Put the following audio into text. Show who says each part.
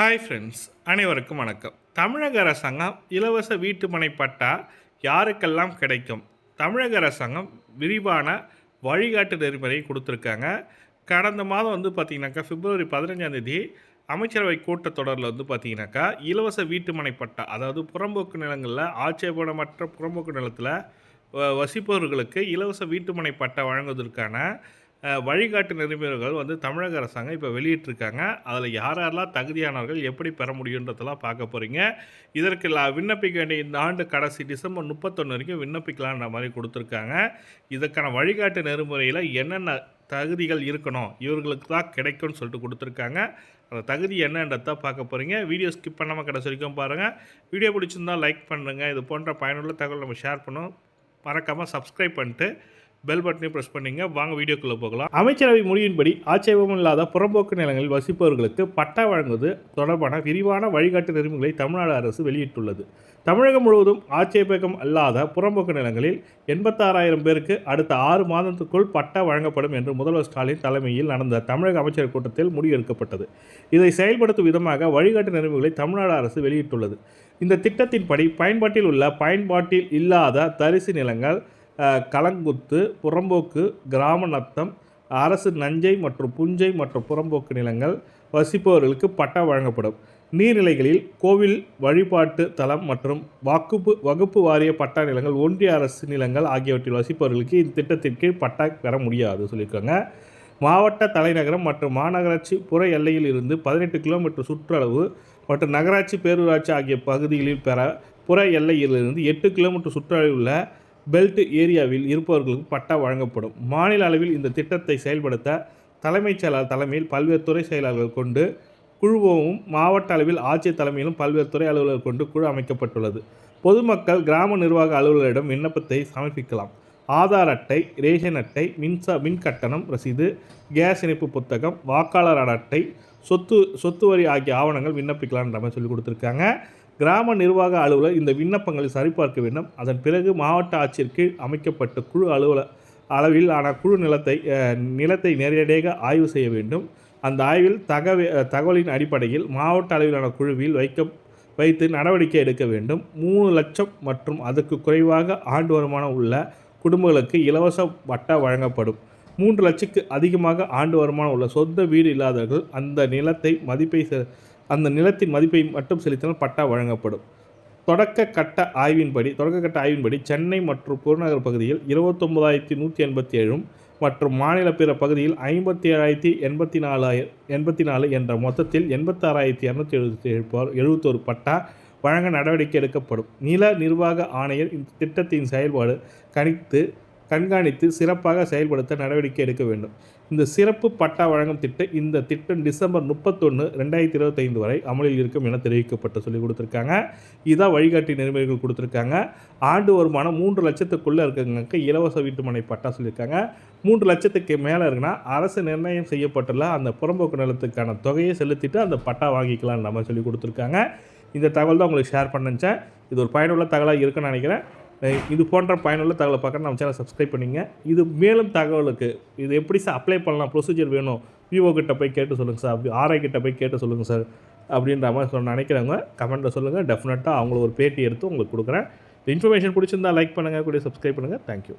Speaker 1: Hi friends அனைவருக்கும் வணக்கம். தமிழக அரசாங்கம் இலவச வீட்டுமனை பட்டா யாருக்கெல்லாம் கிடைக்கும்? தமிழக அரசாங்கம் விரிவான வழிகாட்டு நெறிமுறையை கொடுத்துருக்காங்க. கடந்த மாதம் வந்து பார்த்திங்கனாக்கா பிப்ரவரி பதினஞ்சாந்தேதி அமைச்சரவை கூட்டத்தொடரில் வந்து பார்த்திங்கனாக்கா இலவச வீட்டுமனை பட்டா அதாவது புறம்போக்கு நிலங்களில் ஆட்சேபணமற்ற புறம்போக்கு நிலத்தில் வசிப்பவர்களுக்கு இலவச வீட்டுமனை பட்டா வழங்குவதற்கான வழிகாட்டு நெறிமுறைகள் வந்து தமிழக அரசாங்கம் இப்போ வெளியிட்டிருக்காங்க. அதில் யார் யாரெல்லாம் தகுதியானவர்கள் எப்படி பெற முடியுன்றதெல்லாம் பார்க்க போகிறீங்க இதற்கு விண்ணப்பிக்க வேண்டிய இந்த ஆண்டு கடைசி டிசம்பர் முப்பத்தொன்று வரைக்கும் விண்ணப்பிக்கலான்ற மாதிரி கொடுத்துருக்காங்க. இதற்கான வழிகாட்டு நெறிமுறையில் என்னென்ன தகுதிகள் இருக்கணும் இவர்களுக்கு தான் கிடைக்கும்னு சொல்லிட்டு கொடுத்துருக்காங்க. அந்த தகுதி என்னன்றதை பார்க்க போகிறீங்க வீடியோ ஸ்கிப் பண்ணாமல் கடைசி வரைக்கும் பாருங்கள் வீடியோ பிடிச்சிருந்தால் லைக் பண்ணுங்கள் இது போன்ற பயனுள்ள தகவல் நம்ம ஷேர் பண்ணோம். மறக்காமல் சப்ஸ்கிரைப் பண்ணிட்டு பெல் பட்டனையும் ப்ரெஸ் பண்ணிங்க. வாங்க வீடியோக்குள்ளே போகலாம். அமைச்சரவை முடிவின்படி ஆட்சேபம் இல்லாத புறம்போக்கு நிலங்களில் வசிப்பவர்களுக்கு பட்டா வழங்குவது தொடர்பான விரிவான வழிகாட்டு நெறிமுறைகளை தமிழ்நாடு அரசு வெளியிட்டுள்ளது. தமிழகம் முழுவதும் ஆட்சேபகம் அல்லாத புறம்போக்கு நிலங்களில் எண்பத்தாறாயிரம் பேருக்கு அடுத்த ஆறு மாதத்துக்குள் பட்டா வழங்கப்படும் என்று முதல்வர் ஸ்டாலின் தலைமையில் நடந்த தமிழக அமைச்சர் கூட்டத்தில் முடிவெடுக்கப்பட்டது. இதை செயல்படுத்தும் விதமாக வழிகாட்டு நெறிமுறைகளை தமிழ்நாடு அரசு வெளியிட்டுள்ளது. இந்த திட்டத்தின்படி பயன்பாட்டில் உள்ள பயன்பாட்டில் இல்லாத தரிசு நிலங்கள் கலங்குத்து புறம்போக்கு கிராம நத்தம் அரசு நஞ்சை மற்றும் புஞ்சை மற்றும் புறம்போக்கு நிலங்கள் வசிப்பவர்களுக்கு பட்டா வழங்கப்படும். நீர்நிலைகளில் கோவில் வழிபாட்டு தலம் மற்றும் வாக்குப்பு வகுப்பு வாரிய பட்டா நிலங்கள் ஒன்றிய அரசு நிலங்கள் ஆகியவற்றில் வசிப்பவர்களுக்கு இந்த திட்டத்தின் கீழ் பட்டா பெற முடியாது சொல்லியிருக்காங்க. மாவட்ட தலைநகரம் மற்றும் மாநகராட்சி புற எல்லையில் இருந்து பதினெட்டு கிலோமீட்டர் சுற்றளவு மற்றும் நகராட்சி பேரூராட்சி ஆகிய பகுதிகளில் பெற புற எல்லையிலிருந்து எட்டு கிலோமீட்டர் சுற்றளவில் உள்ள பெல்ட் ஏரியாவில் இருப்பவர்களுக்கு பட்டா வழங்கப்படும். மாநில அளவில் இந்த திட்டத்தை செயல்படுத்த தலைமைச் செயலாளர் தலைமையில் பல்வேறு துறை செயலாளர்கள் கொண்டு குழுவும் மாவட்ட அளவில் ஆட்சியர் தலைமையிலும் பல்வேறு துறை அலுவலர்கள் கொண்டு குழு அமைக்கப்பட்டுள்ளது. பொதுமக்கள் கிராம நிர்வாக அலுவலரிடம் விண்ணப்பத்தை சமர்ப்பிக்கலாம். ஆதார் அட்டை ரேஷன் அட்டை மின்சா மின் கட்டணம் ரசீது கேஸ் இணைப்பு புத்தகம் வாக்காளர் அட்டை சொத்து சொத்து வரி ஆகிய ஆவணங்கள் விண்ணப்பிக்கலாம்ன்ற மாதிரி சொல்லி கொடுத்துருக்காங்க. கிராம நிர்வாக அலுவலர் இந்த விண்ணப்பங்களை சரிபார்க்க வேண்டும். அதன் பிறகு மாவட்ட ஆட்சியர் கீழ் அமைக்கப்பட்ட குழு அலுவலர் அளவில் ஆன குழு நிலத்தை நிலத்தை நேரடியாக ஆய்வு செய்ய வேண்டும். அந்த ஆய்வில் தகவ தகவலின் அடிப்படையில் மாவட்ட அளவிலான குழுவில் வைக்க வைத்து நடவடிக்கை எடுக்க வேண்டும். மூணு லட்சம் மற்றும் அதற்கு குறைவாக ஆண்டு வருமானம் உள்ள குடும்பங்களுக்கு இலவச பட்டா வழங்கப்படும். மூன்று லட்சத்துக்கு அதிகமாக ஆண்டு வருமானம் உள்ள சொந்த வீடு இல்லாதவர்கள் அந்த நிலத்தை மதிப்பை அந்த நிலத்தின் மதிப்பை மட்டும் செலுத்தினால் பட்டா வழங்கப்படும். தொடக்க கட்ட ஆய்வின்படி தொடக்க கட்ட ஆய்வின்படி சென்னை மற்றும் புறநகர் பகுதியில் இருபத்தொம்பதாயிரத்தி நூற்றி எண்பத்தி ஏழும் மற்றும் மாநில பிற பகுதியில் ஐம்பத்தி ஏழாயிரத்தி எண்பத்தி நாலாயிரம் எண்பத்தி நாலு என்ற மொத்தத்தில் எண்பத்தாறாயிரத்தி இரநூத்தி எழுபத்தி ஏழு எழுபத்தோரு பட்டா வழங்க நடவடிக்கை எடுக்கப்படும். நில நிர்வாக ஆணையர் இந்த திட்டத்தின் செயல்பாடு கணித்து கண்காணித்து சிறப்பாக செயல்படுத்த நடவடிக்கை எடுக்க வேண்டும். இந்த சிறப்பு பட்டா வழங்கும் திட்டம் இந்த திட்டம் டிசம்பர் முப்பத்தொன்று ரெண்டாயிரத்தி இருபத்தைந்து வரை அமலில் இருக்கும் என தெரிவிக்கப்பட்டு சொல்லி கொடுத்துருக்காங்க. இதான் வழிகாட்டி நெறிமுறைகள் கொடுத்துருக்காங்க. ஆண்டு வருமானம் மூன்று லட்சத்துக்குள்ளே இருக்கிறவங்களுக்கு இலவச வீட்டுமனை பட்டா சொல்லியிருக்காங்க. மூன்று லட்சத்துக்கு மேலே இருக்குன்னா அரசு நிர்ணயம் செய்யப்பட்டுள்ள அந்த புறம்போக்கு நிலத்துக்கான தொகையை செலுத்திட்டு அந்த பட்டா வாங்கிக்கலாம் நம்ம சொல்லி கொடுத்துருக்காங்க. இந்த தகவல் தான் உங்களுக்கு ஷேர் பண்ணிச்சேன் இது ஒரு பயனுள்ள தகவலாக இருக்குன்னு நினைக்கிறேன். இது போன்ற பயனுள்ள தகவலை பார்க்க நம்ம சேனல் சப்ஸ்கிரைப் பண்ணிங்க. இது மேலும் தகவலுக்கு இது எப்படி சார் அப்ளை பண்ணலாம் ப்ரொசீஜர் வேணும் விவோ கிட்ட போய் கேட்டு சொல்லுங்கள் சார் ஆர்ஐ கிட்ட போய் கேட்டு சொல்லுங்கள் சார் அப்படின்ற மாதிரி சொல்ல நினைக்கிறவங்க கமெண்ட்டில் சொல்லுங்கள் டெஃபினட்டாக அவங்கள ஒரு பேட்டி எடுத்து உங்களுக்கு கொடுக்குறேன். இன்ஃபர்மேஷன் பிடிச்சிருந்தா லைக் பண்ணுங்கள் கூட சப்ஸ்கிரைப் பண்ணுங்கள் தேங்க்யூ